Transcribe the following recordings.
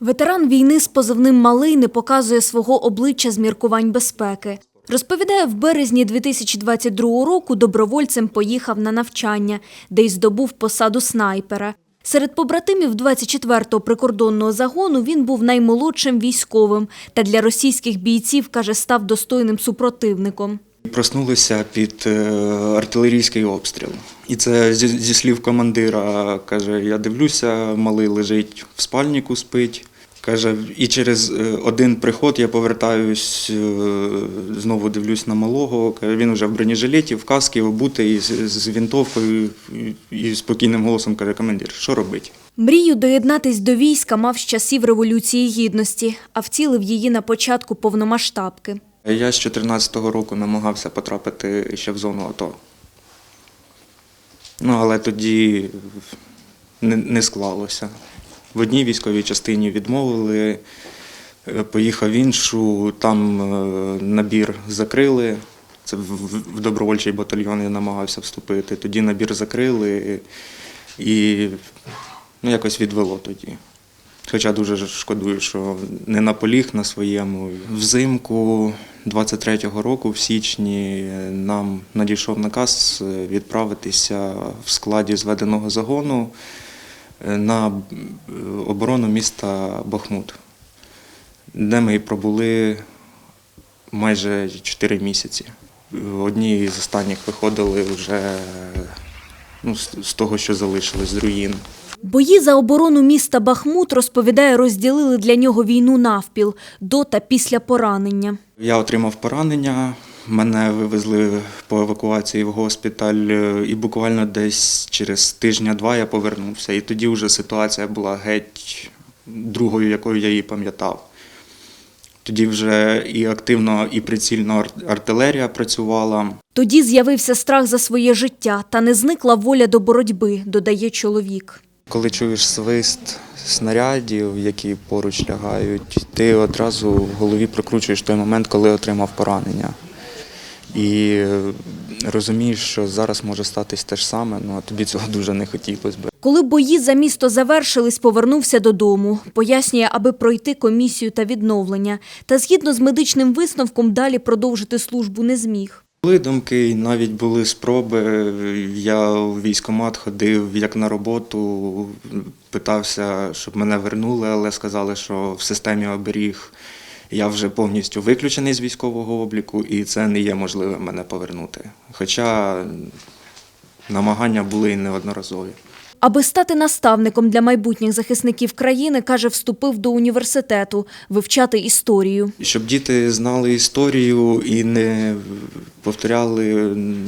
Ветеран війни з позивним Малий не показує свого обличчя з міркувань безпеки. Розповідає, в березні 2022 року добровольцем поїхав на навчання, де й здобув посаду снайпера. Серед побратимів 24-го прикордонного загону він був наймолодшим військовим та для російських бійців, каже, став достойним супротивником. Проснулися під е, артилерійський обстріл. І це зі, слів командира. Каже, я дивлюся, малий лежить в спальнику, спить. Каже, і через е, один приход я повертаюсь, е, знову дивлюсь на малого. Каже, він вже в бронежилеті, в каскі, обутий з, з вінтовкою і, спокійним голосом каже, командир, що робить? Мрію доєднатись до війська мав з часів Революції Гідності, а втілив її на початку повномасштабки. Я з 2014 року намагався потрапити ще в зону АТО. Ну, але тоді не, не склалося. В одній військовій частині відмовили, е, поїхав в іншу, там е, набір закрили. Це в, добровольчий батальйон я намагався вступити. Тоді набір закрили і ну, якось відвело тоді. Хоча дуже шкодую, що не наполіг на своєму. Взимку 23-го року, в січні, нам надійшов наказ е, відправитися в складі зведеного загону на е, оборону міста Бахмут, де ми пробули майже 4 місяці. Одні з останніх виходили вже ну, з з того, що залишилось з руїн. Бої за оборону міста Бахмут, розповідає, розділили для нього війну навпіл до та після поранення. Я отримав поранення. Мене вивезли по евакуації в госпіталь, е, і буквально десь через тижня-два я повернувся. І тоді вже ситуація була геть другою, якою я її пам'ятав. Тоді вже і активно, і прицільно артилерія працювала. Тоді з'явився страх за своє життя та не зникла воля до боротьби, додає чоловік. Коли чуєш свист снарядів, які поруч лягають, ти одразу в голові прокручуєш той момент, коли отримав поранення. І е, розумієш, що зараз може статись те ж саме, ну а тобі цього дуже не хотілося б. Коли бої за місто завершились, повернувся додому. Пояснює, аби пройти комісію та відновлення. Та згідно з медичним висновком далі продовжити службу не зміг. Були думки, навіть були спроби. Я в військкомат ходив як на роботу, питався, щоб мене вернули, але сказали, що в системі оберіг я вже повністю виключений з військового обліку, і це не є можливе мене повернути. Хоча намагання були і неодноразові. Аби стати наставником для майбутніх захисників країни, каже, вступив до університету вивчати історію. Щоб діти знали історію і не повторяли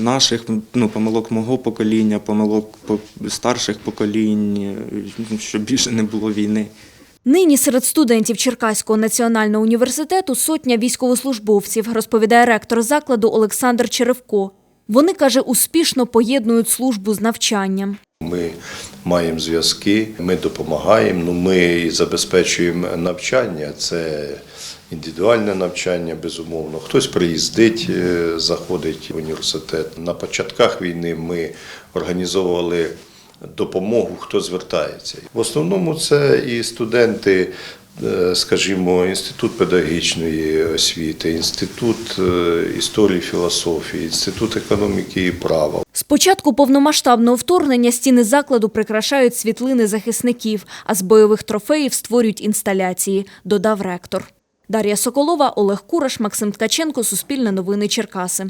наших ну, помилок мого покоління, помилок по- старших поколінь, щоб більше не було війни. Нині серед студентів Черкаського національного університету сотня військовослужбовців, розповідає ректор закладу Олександр Черевко. Вони, каже, успішно поєднують службу з навчанням. Ми маємо зв'язки, ми допомагаємо, ну ми забезпечуємо навчання. Це індивідуальне навчання, безумовно. Хтось приїздить, е, заходить в університет. На початках війни ми організовували допомогу, хто звертається. В основному це і студенти. е, Скажімо, інститут педагогічної освіти, інститут е, історії філософії, інститут економіки і права. З початку повномасштабного вторгнення стіни закладу прикрашають світлини захисників, а з бойових трофеїв створюють інсталяції, додав ректор. Дар'я Соколова, Олег Кураш, Максим Ткаченко, Суспільне новини Черкаси.